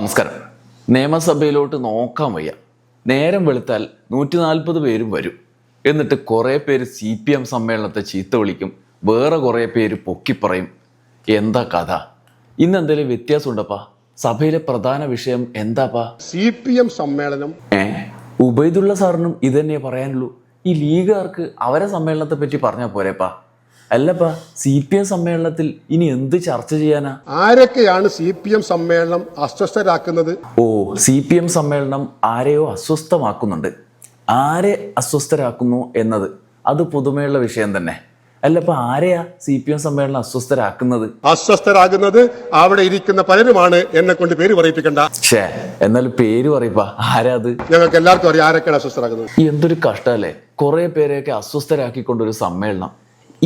നമസ്കാരം. നിയമസഭയിലോട്ട് നോക്കാൻ വയ്യ. നേരം വെളുത്താൽ നൂറ്റി നാൽപ്പത് പേരും വരും. എന്നിട്ട് കുറേ പേര് സി പി എം സമ്മേളനത്തെ ചീത്ത വിളിക്കും. വേറെ കുറേ പേര് പൊക്കിപ്പറയും എന്താ കഥ? ഇന്ന് എന്തെങ്കിലും വ്യത്യാസമുണ്ടപ്പാ? സഭയിലെ പ്രധാന വിഷയം എന്താപ്പാ? സി പി എം സമ്മേളനം. ഏ? ഉബൈദുള്ള സാറിനും ഇതന്നെ പറയാനുള്ളൂ. ഈ ലീഗുകാർക്ക് അവരെ സമ്മേളനത്തെ പറ്റി പറഞ്ഞാൽ പോരേപ്പാ. അല്ലപ്പാ സി പി എം സമ്മേളനത്തിൽ ഇനി എന്ത് ചർച്ച ചെയ്യാനാ? ആരൊക്കെയാണ് സി പി എം സമ്മേളനം അസ്വസ്ഥരാക്കുന്നത്? ഓ സി പി എം സമ്മേളനം ആരെയോ അസ്വസ്ഥമാക്കുന്നുണ്ട്. ആരെ അസ്വസ്ഥരാക്കുന്നു എന്നത്? അത് പുതുമയുള്ള വിഷയം തന്നെ. അല്ല ഇപ്പൊ ആരെയാ സി പി എം സമ്മേളനം അസ്വസ്ഥരാക്കുന്നത്? അസ്വസ്ഥരാകുന്നത് അവിടെ ഇരിക്കുന്ന പലരുമാണ് എന്നെ കൊണ്ട് പേര് പറയിപ്പിക്കണ്ട. ഷേ എന്നാലും പേര് പറയപ്പാ. ആരാ അത്? ഞങ്ങൾക്ക് എല്ലാവർക്കും അറിയാം ആരൊക്കെയാണ് അസ്വസ്ഥരാകുന്നത്. എന്തൊരു കഷ്ടല്ലേ? കുറെ പേരെയൊക്കെ അസ്വസ്ഥരാക്കിക്കൊണ്ടൊരു സമ്മേളനം.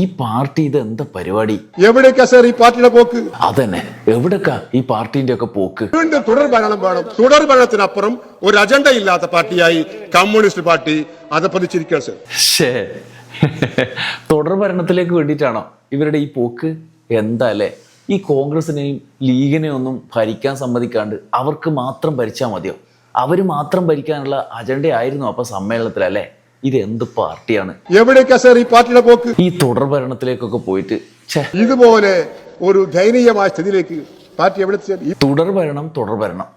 ഈ പാർട്ടി ഇത് എന്താ പരിപാടി? എവിടേക്കാ സാർ ഈ പാർട്ടിയുടെ പോക്ക്? അതന്നെ. എവിടേക്കാ ഈ പാർട്ടിന്റെ ഒക്കെ പോക്ക്? വീണ്ടും തുടർ ഭരണം വേണം. തുടർ ഭരണത്തിനപ്പുറം ഒരു അജണ്ട ഇല്ലാത്ത പാർട്ടിയായി കമ്മ്യൂണിസ്റ്റ് പാർട്ടി അതപ്പതിച്ചിരിക്കുകയാണ് സാർ. ഷേ തുടർ ഭരണത്തിലേക്ക് വേണ്ടിയിട്ടാണോ ഇവരുടെ ഈ പോക്ക്? എന്താ അല്ലേ? ഈ കോൺഗ്രസിനെയും ലീഗിനെയും ഒന്നും ഭരിക്കാൻ സമ്മതിക്കാണ്ട് അവർക്ക് മാത്രം ഭരിച്ചാൽ മതിയോ? അവർ മാത്രം ഭരിക്കാനുള്ള അജണ്ടയായിരുന്നു അപ്പൊ സമ്മേളനത്തിലല്ലേ? ഇത് എന്ത് പാർട്ടിയാണ്? എവിടെയൊക്കെ സാർ ഈ പാർട്ടിയുടെ പോക്ക്? ഈ തുടർ ഭരണത്തിലേക്കൊക്കെ പോയിട്ട് ഛേ. ഇതുപോലെ ഒരു ദയനീയമായ സ്ഥിതിയിലേക്ക് പാർട്ടി എവിടെ ഈ തുടർ ഭരണം തുടർ ഭരണം.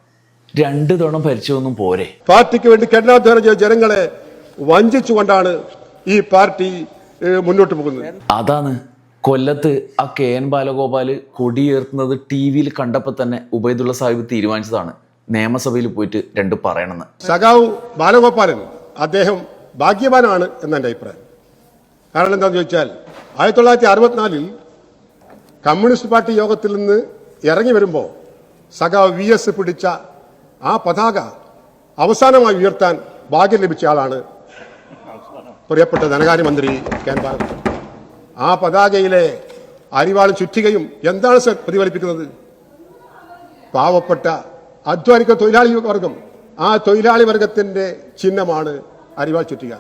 രണ്ട് തവണ ഭരിച്ചതൊന്നും പോരെ. പാർട്ടിക്ക് വേണ്ടി കഠിനാധ്വാനം ചെയ്ത ജനങ്ങളെ വഞ്ചിച്ചുകൊണ്ടാണ് ഈ പാർട്ടി ഏഹ്, മുന്നോട്ട് പോകുന്നത്. അതാണ് കൊല്ലത്ത് ആ കെ എൻ ബാലഗോപാൽ കൊടിയേർത്തുന്നത് ടി വിയിൽ കണ്ടപ്പോൾ തന്നെ ഉബൈദുള്ള സാഹിബ് തീരുമാനിച്ചതാണ്. നിയമസഭയിൽ പോയിട്ട് രണ്ട് പറയണമെന്ന്. സഖാവ് ബാലഗോപാലൻ അദ്ദേഹം ഭാഗ്യവാനാണ് എന്നെന്റെ അഭിപ്രായം. കാരണം എന്താണെന്ന് ചോദിച്ചാൽ ആയിരത്തി തൊള്ളായിരത്തി അറുപത്തിനാലിൽ കമ്മ്യൂണിസ്റ്റ് പാർട്ടി യോഗത്തിൽ നിന്ന് ഇറങ്ങി വരുമ്പോൾ സഖാവ് വി എസ് പിടിച്ച ആ പതാക അവസാനമായി ഉയർത്താൻ ഭാഗ്യം ലഭിച്ച ആളാണ് പ്രിയപ്പെട്ട ധനകാര്യമന്ത്രി കെ എൻ ബാലഗോപാൽ ആ പതാകയിലെ അരിവാളും ചുറ്റികയും എന്താണ് സർ പ്രതിഫലിപ്പിക്കുന്നത്? പാവപ്പെട്ട അധ്വാനിക്കുന്ന തൊഴിലാളി വർഗം. ആ തൊഴിലാളി വർഗത്തിന്റെ ചിഹ്നമാണ് അരിവാൾ ചുറ്റിക.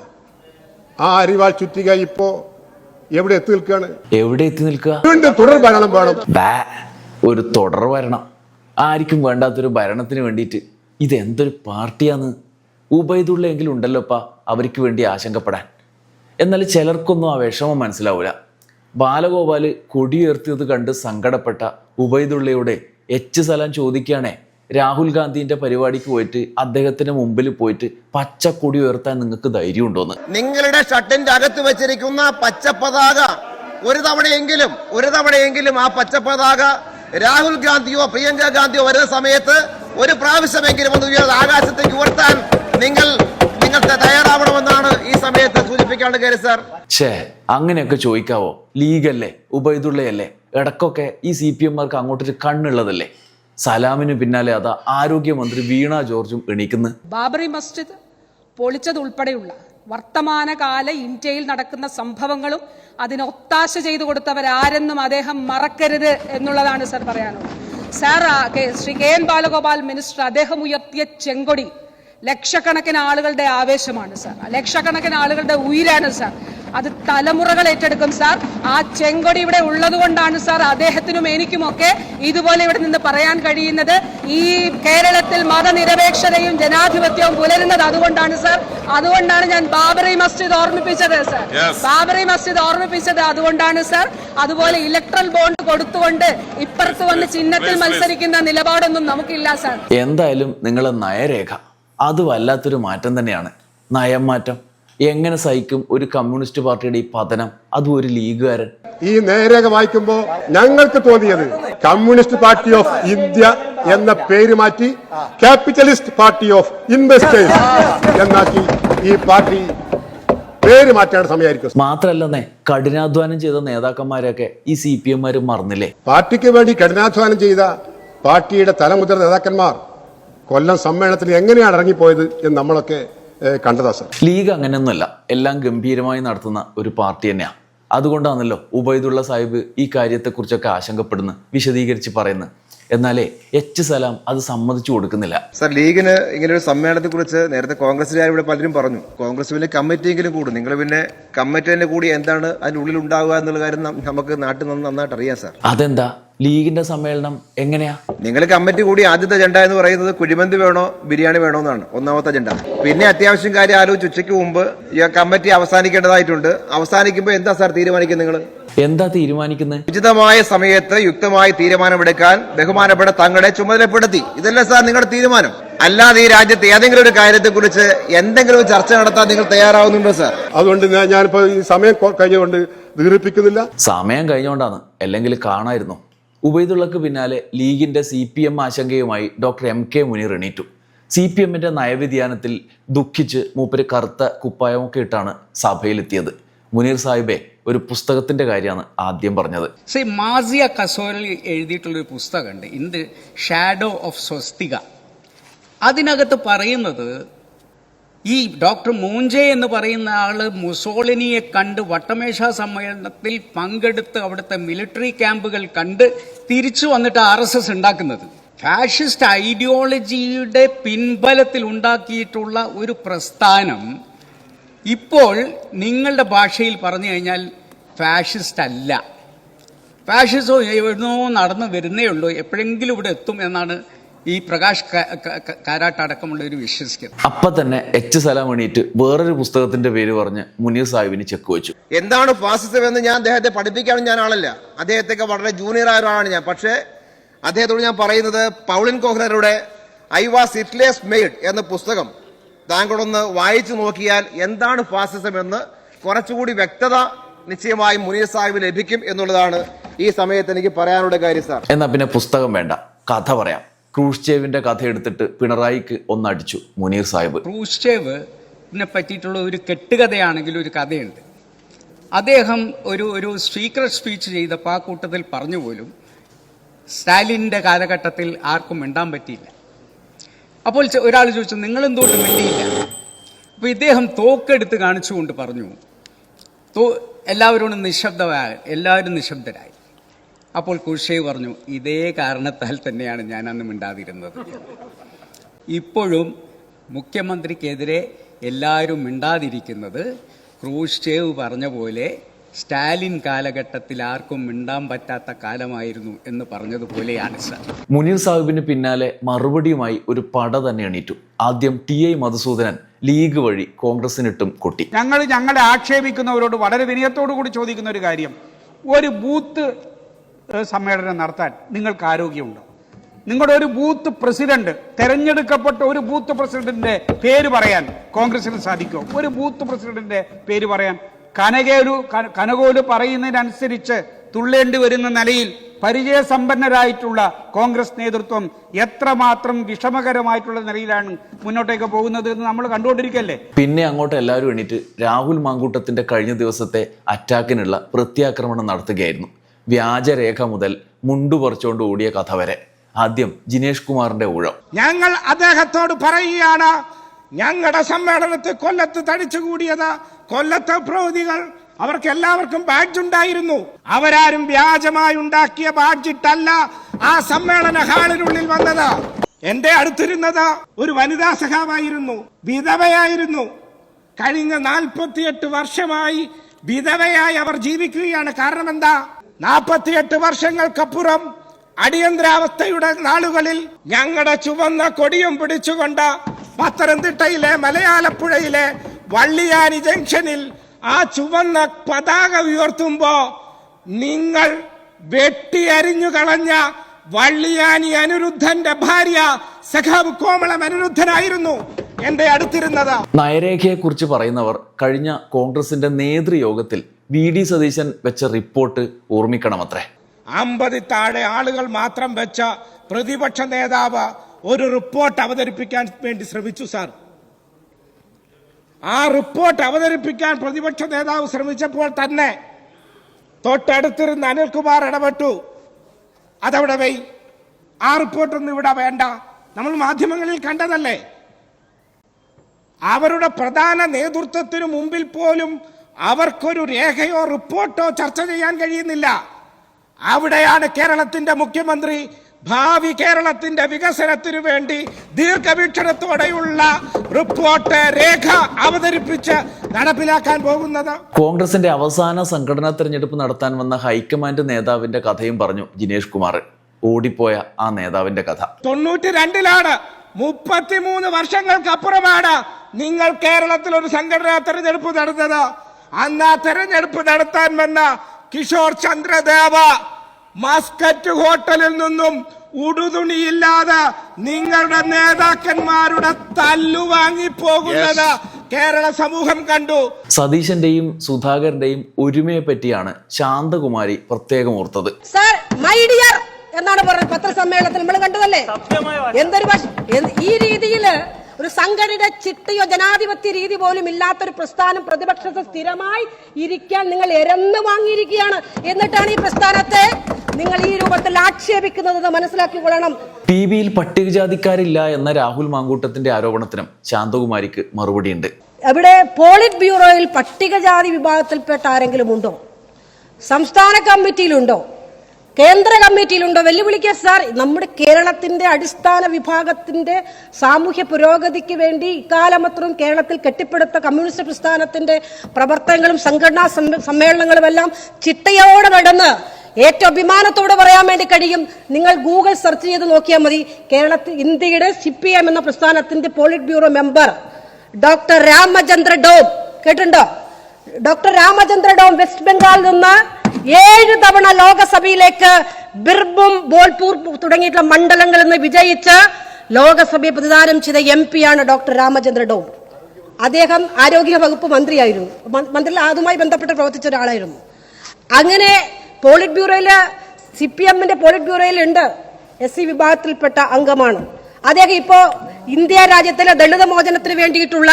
ആ അരിവാൾ ചുറ്റിക ഇപ്പോ എവിടെ എത്തി നിൽക്കുകയാണ് എവിടെ എത്തി നിൽക്കുക? വീണ്ടും തുടർ ഭരണം വേണം. ഒരു തുടർ ഭരണം ആർക്കും വേണ്ടാത്തൊരു ഭരണത്തിന് വേണ്ടിയിട്ട്. ഇത് ഇതെന്തൊരു പാർട്ടിയാന്ന് ഉബൈദുള്ളെങ്കിലും ഉണ്ടല്ലോപ്പാ അവർക്ക് വേണ്ടി ആശങ്കപ്പെടാൻ. എന്നാൽ ചിലർക്കൊന്നും ആ വിഷമം മനസ്സിലാവില്ല ബാലഗോപാൽ കൊടിയുയർത്തിയത് കണ്ട് സങ്കടപ്പെട്ട ഉബൈദുള്ളയുടെ എച്ച് സ്ഥലം ചോദിക്കുകയാണേ. രാഹുൽ ഗാന്ധിന്റെ പരിപാടിക്ക് പോയിട്ട് അദ്ദേഹത്തിന് മുമ്പിൽ പോയിട്ട് പച്ചക്കൊടി കൊടി ഉയർത്താൻ നിങ്ങൾക്ക് ധൈര്യം ഉണ്ടോന്ന് നിങ്ങളുടെ ഷട്ടിന്റെ അകത്ത് വെച്ചിരിക്കുന്ന പച്ച പതാക ഒരു തവണയെങ്കിലും ഒരു തവണയെങ്കിലും ആ പച്ച പതാക രാഹുൽ ഗാന്ധിയോ പ്രിയങ്ക ഗാന്ധിയോ വരുന്ന സമയത്ത് ഒരു പ്രാവശ്യമെങ്കിലും ഒന്ന് ഉയർന്ന ആകാശത്തേക്ക് ഉയർത്താൻ നിങ്ങൾ നിങ്ങൾക്ക് തയ്യാറാവണമെന്നാണ് ഈ സമയത്ത് സൂചിപ്പിക്കാണ്ട് കയറി സാർ. ഛേ അങ്ങനെയൊക്കെ ചോദിക്കാവോ? ലീഗല്ലേ ഉബൈദുള്ളയല്ലേ? ഇടക്കൊക്കെ ഈ സി പി എംമാർക്ക് അങ്ങോട്ടൊരു കണ്ണുള്ളതല്ലേ? സലാമിന് പിന്നാലെ അതാ ആരോഗ്യമന്ത്രി വീണ ജോർജും എണീക്കുന്നു. ബാബറി മസ്ജിദ് പൊളിച്ചതുൾപ്പെടെയുള്ള വർത്തമാനകാല ഇന്ത്യയിൽ നടക്കുന്ന സംഭവങ്ങളും അതിന് ഒത്താശ ചെയ്തു കൊടുത്തവരാരെന്നും അദ്ദേഹം മറക്കരുത് എന്നുള്ളതാണ് സർ പറയാനുള്ളത്. Sir Shri K N Balagopal minister അദ്ദേഹം ഉയർത്തിയ ചെങ്കൊടി ലക്ഷക്കണക്കിന് ആളുകളുടെ ആവേശമാണ് സാർ. ലക്ഷക്കണക്കിന് ആളുകളുടെ ഉയിരാണ് സാർ. അത് തലമുറകൾ ഏറ്റെടുക്കും സാർ ആ ചെങ്കൊടി ഇവിടെ ഉള്ളത് കൊണ്ടാണ് സാർ അദ്ദേഹത്തിനും എനിക്കുമൊക്കെ ഇതുപോലെ ഇവിടെ നിന്ന് പറയാൻ കഴിയുന്നത്. ഈ കേരളത്തിൽ മതനിരപേക്ഷതയും ജനാധിപത്യവും പുലരുന്നത് അതുകൊണ്ടാണ് സാർ അതുകൊണ്ടാണ് ഞാൻ ബാബറി മസ്ജിദ് ഓർമ്മിപ്പിച്ചത് സാർ ബാബറി മസ്ജിദ് ഓർമ്മിപ്പിച്ചത് അതുകൊണ്ടാണ് സാർ അതുപോലെ ഇലക്ട്രൽ ബോണ്ട് കൊടുത്തുകൊണ്ട് ഇപ്പുറത്ത് വന്ന് ചിഹ്നത്തിൽ മത്സരിക്കുന്ന നിലപാടൊന്നും നമുക്കില്ല സാർ എന്തായാലും നിങ്ങളെ നയരേഖ അത് വല്ലാത്തൊരു മാറ്റം തന്നെയാണ്. നയം മാറ്റം എങ്ങനെ സഹിക്കും ഒരു കമ്മ്യൂണിസ്റ്റ് പാർട്ടിയുടെ ഈ പതനം? അതും ഒരു ലീഗുകാരൻ. ഈ നേരേഖ വായിക്കുമ്പോൾ ഞങ്ങൾക്ക് തോന്നിയത് കമ്മ്യൂണിസ്റ്റ് പാർട്ടി ഓഫ് ഇന്ത്യ എന്ന പേര് മാറ്റി ക്യാപിറ്റലിസ്റ്റ് പാർട്ടി ഓഫ് ഇൻവെസ്റ്റേഴ്സ് എന്നാക്കി ഈ പാർട്ടി പേര് മാറ്റാൻ സമയമായിരിക്കും മാത്രല്ലെന്നേ കഠിനാധ്വാനം ചെയ്ത നേതാക്കന്മാരെയൊക്കെ ഈ സി പി എമ്മാരും മറന്നില്ലേ? പാർട്ടിക്ക് വേണ്ടി കഠിനാധ്വാനം ചെയ്ത പാർട്ടിയുടെ തലമുതിർന്ന നേതാക്കന്മാർ കൊല്ലം സമ്മേളനത്തിൽ എങ്ങനെയാണ് ഇറങ്ങിപ്പോയത് എന്ന് നമ്മളൊക്കെ കണ്ടതാ സാർ. ലീഗ് അങ്ങനെയൊന്നുമല്ല. എല്ലാം ഗംഭീരമായി നടത്തുന്ന ഒരു പാർട്ടി തന്നെയാണ് അതുകൊണ്ടാണല്ലോ ഉബൈദുള്ള സാഹിബ് ഈ കാര്യത്തെക്കുറിച്ചൊക്കെ ആശങ്കപ്പെടുന്നു വിശദീകരിച്ച് പറയുന്നു എന്നാലേ എച്ച് സലാം അത് സമ്മതിച്ചു കൊടുക്കുന്നില്ല. സർ ലീഗിന് ഇങ്ങനെ ഒരു സമ്മേളനത്തെ കുറിച്ച് നേരത്തെ കോൺഗ്രസിലായ ഇവിടെ പലരും പറഞ്ഞു. കോൺഗ്രസ് പിന്നെ കമ്മിറ്റിയെങ്കിലും കൂടും. നിങ്ങൾ പിന്നെ കമ്മിറ്റി തന്നെ കൂടി എന്താണ് അതിനുള്ളിൽ ഉള്ളിൽ ഉണ്ടാവുക എന്നുള്ള കാര്യം നമുക്ക് നാട്ടിൽ നിന്ന് നന്നായിട്ട് അറിയാം സാർ. അതെന്താ? ലീഗിന്റെ സമ്മേളനം എങ്ങനെയാ? നിങ്ങൾ കമ്മിറ്റി കൂടി ആദ്യത്തെ അജണ്ട എന്ന് പറയുന്നത് കുഴിമന്തി വേണോ ബിരിയാണി വേണോ എന്നാണ് ഒന്നാമത്തെ അജണ്ട. പിന്നെ അത്യാവശ്യം കാര്യം ആലോചിച്ച് ഉച്ചയ്ക്ക് മുമ്പ് ഈ കമ്മിറ്റി അവസാനിക്കേണ്ടതായിട്ടുണ്ട്. അവസാനിക്കുമ്പോൾ എന്താ സാർ തീരുമാനിക്കുന്നത് നിങ്ങൾ? എന്താ തീരുമാനിക്കുന്നത്? ഉചിതമായ സമയത്ത് യുക്തമായ തീരുമാനമെടുക്കാൻ ബഹുമാനപ്പെട്ട തങ്ങളെ ചുമതലപ്പെടുത്തി. ഇതല്ല സാർ നിങ്ങളുടെ തീരുമാനം? അല്ലാതെ ഈ രാജ്യത്ത് ഏതെങ്കിലും ഒരു കാര്യത്തെക്കുറിച്ച് എന്തെങ്കിലും ചർച്ച നടത്താൻ നിങ്ങൾ തയ്യാറാവുന്നുണ്ടോ സാർ? അതുകൊണ്ട് ഞാൻ- ഞാനിപ്പോ ഈ സമയം കഴിഞ്ഞുകൊണ്ട് ദീർഘിപ്പിക്കുന്നില്ല സമയം കഴിഞ്ഞുകൊണ്ടാണ്. അല്ലെങ്കിൽ കാണായിരുന്നു. ഉബൈദുള്ളക്ക് പിന്നാലെ ലീഗിന്റെ സി പി എം ആശങ്കയുമായി ഡോക്ടർ എം കെ മുനീർ എണീറ്റു. സി പി എമ്മിന്റെ നയവ്യതിയാനത്തിൽ ദുഃഖിച്ച് മൂപ്പര് കറുത്ത കുപ്പായമൊക്കെ ഇട്ടാണ് സഭയിലെത്തിയത്. മുനീർ സാഹിബെ ഒരു പുസ്തകത്തിന്റെ കാര്യമാണ് ആദ്യം പറഞ്ഞത്. സി മാസിയ എഴുതിയിട്ടുള്ള ഒരു പുസ്തകമുണ്ട്. In the shadow of swastika അതിനകത്ത് പറയുന്നത് ഈ ഡോക്ടർ മൂഞ്ചെ എന്ന് പറയുന്ന ആൾ മുസോളിനിയെ കണ്ട് വട്ടമേശ സമ്മേളനത്തിൽ പങ്കെടുത്ത് അവിടുത്തെ മിലിറ്ററി ക്യാമ്പുകൾ കണ്ട് തിരിച്ചു വന്നിട്ട് ആർ എസ് എസ് ഉണ്ടാക്കുന്നത്. ഫാഷിസ്റ്റ് ഐഡിയോളജിയുടെ പിൻബലത്തിൽ ഉണ്ടാക്കിയിട്ടുള്ള ഒരു പ്രസ്ഥാനം ഇപ്പോൾ നിങ്ങളുടെ ഭാഷയിൽ പറഞ്ഞു കഴിഞ്ഞാൽ ഫാഷിസ്റ്റ് അല്ല. ഫാഷിസം എവിടുന്നോ നടന്നു വരുന്നേ ഉള്ളൂ. എപ്പോഴെങ്കിലും ഇവിടെ എത്തും എന്നാണ് ഈ പ്രകാശ് കാരാട്ട് അടക്കമുള്ളവർ വിശ്വസിക്കുന്നത് അപ്പൊ തന്നെ എച്ച് സലാം എണീറ്റ് വേറൊരു പുസ്തകത്തിന്റെ പേര് പറഞ്ഞ് മുനീർ സാഹിബിന് ചെക്ക് വെച്ചു. എന്താണ് ഫാസിസം എന്ന് ഞാൻ അദ്ദേഹത്തെ പഠിപ്പിക്കാനും ഞാൻ ആളല്ല. അദ്ദേഹത്തൊക്കെ വളരെ ജൂനിയർ ആയ ഒരാളാണ് ഞാൻ. പക്ഷേ അദ്ദേഹത്തോട് ഞാൻ പറയുന്നത് പൗളിൻ കോഹ്ലറുടെ ഐ വാസ് ഇറ്റ്ലേസ് മെയ്ഡ് എന്ന പുസ്തകം. താങ്കളൊന്ന് വായിച്ചു നോക്കിയാൽ എന്താണ് ഫാസിസം എന്ന് കുറച്ചുകൂടി വ്യക്തത നിശ്ചയമായും മുനീർ സാഹിബ് ലഭിക്കും എന്നുള്ളതാണ് ഈ സമയത്ത് എനിക്ക് പറയാനുള്ള കാര്യം സാർ. എന്നാ പിന്നെ പുസ്തകം വേണ്ട. കഥ പറയാം. ക്രൂഷ്ചേവിന്റെ കഥ എടുത്തിട്ട് പിണറായിക്ക് ഒന്നടിച്ചു മുനീർ സാഹിബ്. ക്രൂഷ്ചേവിനെ പറ്റിയിട്ടുള്ള ഒരു കെട്ടുകഥയാണെങ്കിൽ ഒരു കഥയുണ്ട്. അദ്ദേഹം ഒരു ഒരു സീക്രട്ട് സ്പീച്ച് ചെയ്തപ്പോൾ ആ കൂട്ടത്തിൽ പറഞ്ഞു പോലും സ്റ്റാലിന്റെ കാലഘട്ടത്തിൽ ആർക്കും മിണ്ടാൻ പറ്റിയില്ല. അപ്പോൾ ഒരാൾ ചോദിച്ചു നിങ്ങൾ എന്തുകൊണ്ട് മിണ്ടിയില്ല? അപ്പോൾ ഇദ്ദേഹം തോക്കെടുത്ത് കാണിച്ചുകൊണ്ട് പറഞ്ഞു തോ എല്ലാവരോടും നിശബ്ദമായ എല്ലാവരും നിശബ്ദരായി. അപ്പോൾ കുഷേവ് പറഞ്ഞു ഇതേ കാരണത്താൽ തന്നെയാണ് ഞാൻ അന്ന് മിണ്ടാതിരുന്നത്. ഇപ്പോഴും മുഖ്യമന്ത്രിക്കെതിരെ എല്ലാവരും മിണ്ടാതിരിക്കുന്നത് ക്രൂഷ്ചേവ് പറഞ്ഞ പോലെ സ്റ്റാലിൻ കാലഘട്ടത്തിൽ ആർക്കും മിണ്ടാൻ പറ്റാത്ത കാലമായിരുന്നു എന്ന് പറഞ്ഞതുപോലെയാണ് സാർ. മുനീർ സാഹിബിന് പിന്നാലെ മറുപടിയുമായി ഒരു പട തന്നെ എണീറ്റു ആദ്യം ടി ഐ മധുസൂദനൻ ലീഗ് വഴി കോൺഗ്രസിനിട്ടും കൊട്ടി. ഞങ്ങൾ ഞങ്ങളെ ആക്ഷേപിക്കുന്നവരോട് വളരെ വിനയത്തോടു കൂടി ചോദിക്കുന്ന ഒരു കാര്യം. ഒരു ബൂത്ത് സമ്മേളനം നടത്താൻ നിങ്ങൾക്ക് ആരോഗ്യമുണ്ടോ? നിങ്ങളുടെ ഒരു ബൂത്ത് പ്രസിഡന്റ് തെരഞ്ഞെടുക്കപ്പെട്ട ഒരു ബൂത്ത് പ്രസിഡന്റിന്റെ പേര് പറയാൻ കോൺഗ്രസിന് സാധിക്കുമോ? ഒരു ബൂത്ത് പ്രസിഡന്റിന്റെ പേര് പറയാൻ കനകേരു കനകോൽ പറയുന്നതിനനുസരിച്ച് തുള്ളേണ്ടി വരുന്ന നിലയിൽ പരിചയസമ്പന്നരായിട്ടുള്ള കോൺഗ്രസ് നേതൃത്വം എത്രമാത്രം വിഷമകരമായിട്ടുള്ള നിലയിലാണ് മുന്നോട്ടേക്ക് പോകുന്നത് എന്ന് നമ്മൾ കണ്ടുകൊണ്ടിരിക്കല്ലേ? പിന്നെ അങ്ങോട്ട് എല്ലാവരും എണീറ്റ് രാഹുൽ മാങ്കൂട്ടത്തിന്റെ കഴിഞ്ഞ ദിവസത്തെ അറ്റാക്കിനുള്ള പ്രത്യാക്രമണം നടത്തുകയായിരുന്നു. വ്യാജരേഖ മുതൽ മുണ്ടു പറിച്ചുകൊണ്ട് ഓടിയ കഥ വരെ. ആദ്യം ജിനേഷ് കുമാറിന്റെ ഊഴം. ഞങ്ങൾ അദ്ദേഹത്തോട് പറയുകയാണ് ഞങ്ങളുടെ സമ്മേളനത്തിൽ കൊല്ലത്ത് തടിച്ചുകൂടിയത് കൊല്ലത്തെ പ്രവൃതികൾ അവർക്ക് എല്ലാവർക്കും ബാഡ്ജ് ഉണ്ടായിരുന്നു. അവരാരും വ്യാജമായി ഉണ്ടാക്കിയ ബാഡ്ജിട്ടല്ല ആ സമ്മേളന ഹാളിനുള്ളിൽ വന്നത്. എന്റെ അടുത്തിരുന്നത് ഒരു വനിതാ സഖാവായിരുന്നു വിധവയായിരുന്നു. കഴിഞ്ഞ നാൽപ്പത്തിയെട്ട് വർഷമായി വിധവയായി അവർ ജീവിക്കുകയാണ്. കാരണം എന്താ? നാൽപ്പത്തിയെട്ട് വർഷങ്ങൾക്കപ്പുറം അടിയന്തരാവസ്ഥയുടെ നാളുകളിൽ ഞങ്ങളുടെ ചുവന്ന കൊടിയും പിടിച്ചുകൊണ്ട് പത്തനംതിട്ടയിലെ മലയാളപ്പുഴയിലെ വള്ളിയാനി ജംഗ്ഷനിൽ ആ ചുവന്ന പതാക ഉയർത്തുമ്പോ നിങ്ങൾ വെട്ടിയരിഞ്ഞു കളഞ്ഞ വള്ളിയാനി അനിരുദ്ധന്റെ ഭാര്യ സഖാവ് കോമളം അനിരുദ്ധനായിരുന്നു എന്റെ അടുത്തിരുന്നത്. നയരേഖയെക്കുറിച്ച് പറയുന്നവർ കഴിഞ്ഞ കോൺഗ്രസിന്റെ നേതൃയോഗത്തിൽ വി ഡി സതീശൻ വെച്ച റിപ്പോർട്ട് ഓർമ്മിക്കണം അത്രേ അമ്പതി താഴെ ആളുകൾ മാത്രം വെച്ച പ്രതിപക്ഷ നേതാവ് ഒരു റിപ്പോർട്ട് അവതരിപ്പിക്കാൻ വേണ്ടി ശ്രമിച്ചു സാർ. ആ റിപ്പോർട്ട് അവതരിപ്പിക്കാൻ പ്രതിപക്ഷ നേതാവ് ശ്രമിച്ചപ്പോൾ തന്നെ തൊട്ടടുത്തിരുന്ന അനിൽകുമാർ ഇടപെട്ടു. അതവിടെ വൈ ആ റിപ്പോർട്ടൊന്നും ഇവിടെ വേണ്ട. നമ്മൾ മാധ്യമങ്ങളിൽ കണ്ടതല്ലേ? അവരുടെ പ്രധാന നേതൃത്വത്തിനു മുമ്പിൽ പോലും അവർക്കൊരു രേഖയോ റിപ്പോർട്ടോ ചർച്ച ചെയ്യാൻ കഴിയുന്നില്ല. അവിടെയാണ് കേരളത്തിന്റെ മുഖ്യമന്ത്രി ഭാവി കേരളത്തിന്റെ വികസനത്തിനു വേണ്ടി ദീർഘവീക്ഷണത്തോടെയുള്ള റിപ്പോർട്ട് രേഖ അവതരിപ്പിച്ച് നടപ്പിലാക്കാൻ പോകുന്നത്. കോൺഗ്രസിന്റെ അവസാന സംഘടനാ തെരഞ്ഞെടുപ്പ് നടത്താൻ വന്ന ഹൈക്കമാൻഡ് നേതാവിന്റെ കഥയും പറഞ്ഞു ജിനേഷ് കുമാർ. ഓടിപ്പോയ ആ നേതാവിന്റെ കഥ. തൊണ്ണൂറ്റി രണ്ടിലാണ് മുപ്പത്തിമൂന്ന് വർഷങ്ങൾക്കപ്പുറമാണ് നിങ്ങൾ കേരളത്തിൽ ഒരു സംഘടനാ തെരഞ്ഞെടുപ്പ് നടന്നത്. അന്ന് ആ തെരഞ്ഞെടുപ്പ് നടത്താൻ വന്ന കിഷോർ ചന്ദ്രദേവ മസ്കറ്റ് ഹോട്ടലിൽ നിന്നും ഉടുതുണിയില്ലാതെ നിങ്ങളുടെ നേതാക്കന്മാരുടെ തല്ലു വാങ്ങിപ്പോകുന്നത് കേരള സമൂഹം കണ്ടു. സതീശന്റെയും സുധാകരന്റെയും ഒരുമയെ പറ്റിയാണ് ശാന്തകുമാരി പ്രത്യേകം ഓർത്തത് സാർ മൈ ഡിയർ എന്നാണ് പറഞ്ഞത് പത്രസമ്മേളനത്തിൽ നമ്മൾ കണ്ടതല്ലേ? എന്തൊരു ഭാഷ ഈ രീതിയിൽ ഒരു സംഘടിത ചിട്ടയോ ജനാധിപത്യ രീതി പോലും ഇല്ലാത്തൊരു പ്രസ്ഥാനം പ്രതിപക്ഷത്തെ സ്ഥിരമായി ഇരിക്കാൻ നിങ്ങൾ എരന്ന് വാങ്ങിയിരിക്കുകയാണ്. എന്നിട്ടാണ് ഈ പ്രസ്ഥാനത്തെ നിങ്ങൾ ഈ രൂപത്തിൽ ആക്ഷേപിക്കുന്നത് മനസ്സിലാക്കിക്കൊള്ളണം ടി വിയിൽ പട്ടികജാതിക്കാരില്ല എന്ന രാഹുൽ മാങ്കൂട്ടത്തിന്റെ ആരോപണത്തിനും ശാന്തകുമാരിക്ക് മറുപടിയുണ്ട്. അവിടെ പോളിറ്റ് ബ്യൂറോയിൽ പട്ടികജാതി വിഭാഗത്തിൽപ്പെട്ട ആരെങ്കിലും ഉണ്ടോ? സംസ്ഥാന കമ്മിറ്റിയിലുണ്ടോ? കേന്ദ്ര കമ്മിറ്റിയിലുണ്ടോ? വെല്ലുവിളിക്കുക സാർ നമ്മുടെ കേരളത്തിന്റെ അടിസ്ഥാന വിഭാഗത്തിന്റെ സാമൂഹ്യ പുരോഗതിക്ക് വേണ്ടി ഇക്കാലമത്രയും കേരളത്തിൽ കെട്ടിപ്പടുത്ത കമ്മ്യൂണിസ്റ്റ് പ്രസ്ഥാനത്തിന്റെ പ്രവർത്തനങ്ങളും സംഘടനാ സമ്മേളനങ്ങളുമെല്ലാം ചിട്ടയോടെ നടന്ന് ഏറ്റവും അഭിമാനത്തോടെ പറയാൻ വേണ്ടി കഴിയും. നിങ്ങൾ ഗൂഗിൾ സെർച്ച് ചെയ്ത് നോക്കിയാൽ മതി. കേരളത്തിൽ ഇന്ത്യയുടെ സി പി എം എന്ന പ്രസ്ഥാനത്തിന്റെ polit bureau member doctor Ramachandra Dome. കേട്ടിട്ടുണ്ടോ? ഡോക്ടർ രാമചന്ദ്ര ഡോം വെസ്റ്റ് ബംഗാളിൽ നിന്ന് ഏഴ് തവണ ലോകസഭയിലേക്ക് ബിർബും ബോൾപൂർ തുടങ്ങിയിട്ടുള്ള മണ്ഡലങ്ങളിൽ നിന്ന് വിജയിച്ച് ലോകസഭയെ പ്രതിദാനം ചെയ്ത എം ആണ് ഡോക്ടർ രാമചന്ദ്ര ഡോ. അദ്ദേഹം ആരോഗ്യ വകുപ്പ് മന്ത്രിയായിരുന്നു. മന്ത്രി അതുമായി ബന്ധപ്പെട്ട് പ്രവർത്തിച്ച ഒരാളായിരുന്നു. അങ്ങനെ പോളിറ്റ് ബ്യൂറോയിൽ സി പി എമ്മിന്റെ പോളിറ്റ് ബ്യൂറോയിലുണ്ട് എസ് സി വിഭാഗത്തിൽപ്പെട്ട അംഗമാണ്. അദ്ദേഹം ഇപ്പോ ഇന്ത്യ രാജ്യത്തിലെ ദളിത മോചനത്തിന് വേണ്ടിയിട്ടുള്ള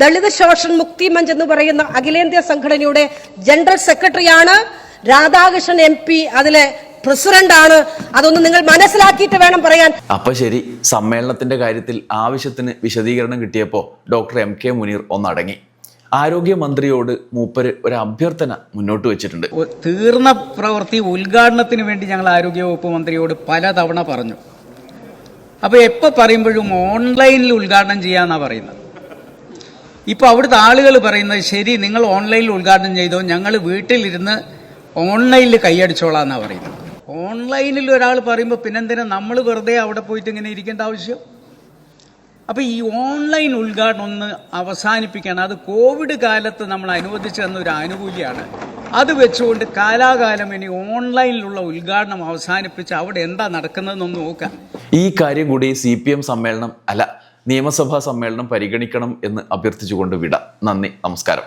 ദളിത് ശോഷൺ മുക്തി മഞ്ച് എന്ന് പറയുന്ന അഖിലേന്ത്യാ സംഘടനയുടെ ജനറൽ സെക്രട്ടറിയാണ് രാധാകൃഷ്ണൻ എം പി. അതിലെ പ്രസിഡന്റാണ്. അതൊന്ന് നിങ്ങൾ മനസ്സിലാക്കിയിട്ട് വേണം പറയാൻ. അപ്പൊ ശരി സമ്മേളനത്തിന്റെ കാര്യത്തിൽ ആവശ്യത്തിന് വിശദീകരണം കിട്ടിയപ്പോൾ ഡോക്ടർ എം കെ മുനീർ ഒന്നടങ്ങി. ആരോഗ്യമന്ത്രിയോട് മൂപ്പര് ഒരു അഭ്യർത്ഥന മുന്നോട്ട് വെച്ചിട്ടുണ്ട്. തീർന്ന പ്രവൃത്തി ഉദ്ഘാടനത്തിന് വേണ്ടി ഞങ്ങൾ ആരോഗ്യവകുപ്പ് മന്ത്രിയോട് പലതവണ പറഞ്ഞു. അപ്പോൾ എപ്പോൾ പറയുമ്പോഴും ഓൺലൈനിൽ ഉദ്ഘാടനം ചെയ്യാന്നാ പറയുന്നത്. ഇപ്പോൾ അവിടുത്തെ ആളുകൾ പറയുന്നത് ശരി നിങ്ങൾ ഓൺലൈനിൽ ഉദ്ഘാടനം ചെയ്തോ ഞങ്ങൾ വീട്ടിലിരുന്ന് ഓൺലൈനിൽ കൈയടിച്ചോളാം എന്നാണ് പറയുന്നത്. ഓൺലൈനിൽ ഒരാൾ പറയുമ്പോൾ പിന്നെന്തിനാ നമ്മൾ വെറുതെ അവിടെ പോയിട്ട് ഇങ്ങനെ ഇരിക്കേണ്ട ആവശ്യം? അപ്പോൾ ഈ ഓൺലൈൻ ഉദ്ഘാടനം ഒന്ന് അവസാനിപ്പിക്കണം. അത് കോവിഡ് കാലത്ത് നമ്മൾ അനുവദിച്ചു തന്ന ഒരു ആനുകൂല്യമാണ് അത് വെച്ചുകൊണ്ട് കാലാകാലം ഇനി ഓൺലൈനിലുള്ള ഉദ്ഘാടനം അവസാനിപ്പിച്ച് അവിടെ എന്താ നടക്കുന്നതെന്നൊന്ന് നോക്കാം. ഈ കാര്യം കൂടി സി സമ്മേളനം അല്ല നിയമസഭാ സമ്മേളനം പരിഗണിക്കണം എന്ന് അഭ്യർത്ഥിച്ചുകൊണ്ട് വിട. നന്ദി നമസ്കാരം.